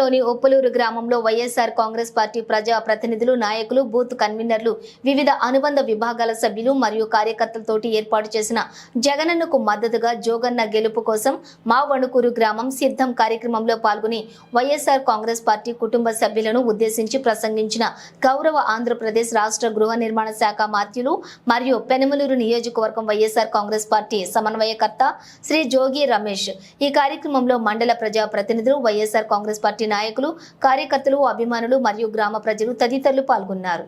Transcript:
మండలంలోని ఉప్పలూరు గ్రామంలో వైఎస్ఆర్ కాంగ్రెస్ పార్టీ ప్రజా ప్రతినిధులు నాయకులు బూత్ కన్వీనర్లు వివిధ అనుబంధ విభాగాల సభ్యులు మరియు కార్యకర్తలతోటి ఏర్పాటు చేసిన జగనన్నకు మద్దతుగా జోగన్న గెలుపు కోసం మా వణుకూరు గ్రామం సిద్ధం కార్యక్రమంలో పాల్గొని వైఎస్ఆర్ కాంగ్రెస్ పార్టీ కుటుంబ సభ్యులను ఉద్దేశించి ప్రసంగించిన గౌరవ ఆంధ్రప్రదేశ్ రాష్ట్ర గృహ నిర్మాణ శాఖ మాత్యులు మరియు పెనమలూరు నియోజకవర్గం వైఎస్ఆర్ కాంగ్రెస్ పార్టీ సమన్వయకర్త శ్రీ జోగి రమేష్. ఈ కార్యక్రమంలో మండల ప్రజా ప్రతినిధులు వైఎస్ఆర్ కాంగ్రెస్ పార్టీ నాయకులు కార్యకర్తలు అభిమానులు మరియు గ్రామ ప్రజలు తదితరులు పాల్గొన్నారు.